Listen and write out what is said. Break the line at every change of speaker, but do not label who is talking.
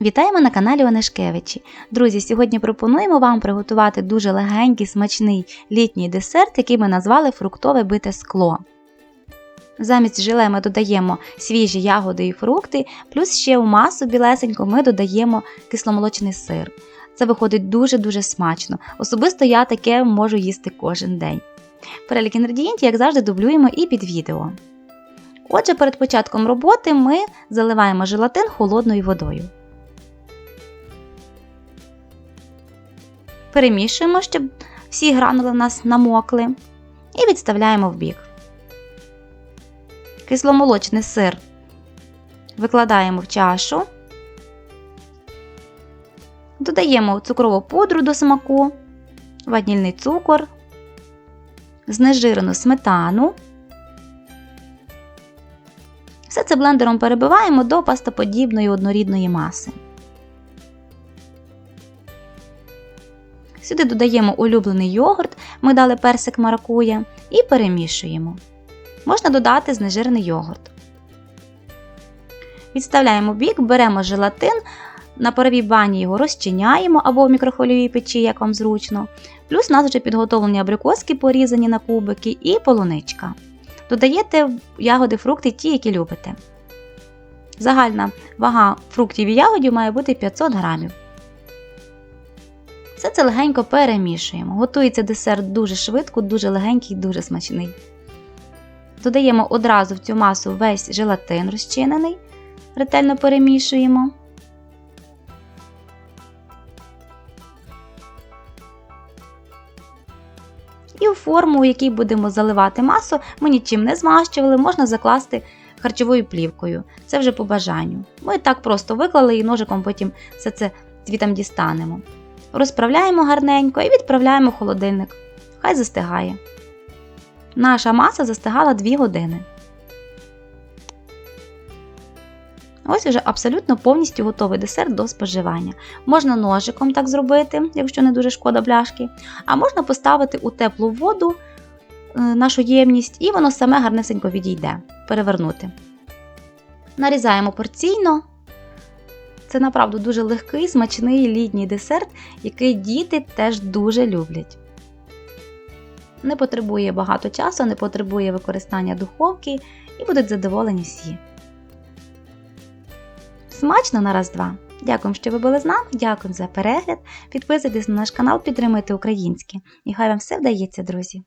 Вітаємо на каналі Онешкевичі. Друзі, сьогодні пропонуємо вам приготувати дуже легенький, смачний літній десерт, який ми назвали фруктове бите скло. Замість желе ми додаємо свіжі ягоди і фрукти, плюс ще у масу білесенько ми додаємо кисломолочний сир. Це виходить дуже-дуже смачно. Особисто я таке можу їсти кожен день. Перелік інгредієнтів, як завжди, дублюємо і під відео. Отже, перед початком роботи ми заливаємо желатин холодною водою. Перемішуємо, щоб всі гранули в нас намокли, і відставляємо в бік. Кисломолочний сир викладаємо в чашу, додаємо цукрову пудру до смаку, ванільний цукор, знежирену сметану. Все це блендером перебиваємо до пастоподібної однорідної маси. Сюди додаємо улюблений йогурт, ми дали персик маракуя, і перемішуємо. Можна додати знежирений йогурт. Відставляємо бік, беремо желатин, на паровій бані його розчиняємо або в мікрохвильовій печі, як вам зручно. Плюс у нас вже підготовлені абрикоски, порізані на кубики, і полуничка. Додаєте ягоди, фрукти ті, які любите. Загальна вага фруктів і ягодів має бути 500 грамів. Все це легенько перемішуємо. Готується десерт дуже швидко, дуже легенький, дуже смачний. Додаємо одразу в цю масу весь желатин розчинений, ретельно перемішуємо. І у форму, у якій будемо заливати масу, ми нічим не змащували, можна закласти харчовою плівкою. Це вже по бажанню. Ми так просто виклали і ножиком потім все це звітом дістанемо. Розправляємо гарненько і відправляємо в холодильник. Хай застигає. Наша маса застигала 2 години. Ось вже абсолютно повністю готовий десерт до споживання. Можна ножиком так зробити, якщо не дуже шкода бляшки, а можна поставити у теплу воду е, нашу ємність, і воно саме гарнесенько відійде. Перевернути. Нарізаємо порційно. Це направду дуже легкий, смачний літній десерт, який діти теж дуже люблять. Не потребує багато часу, не потребує використання духовки і будуть задоволені всі. Смачно на раз-два! Дякую, що ви були з нами, дякую за перегляд. Підписуйтесь на наш канал, підтримуйте українське. І хай вам все вдається, друзі!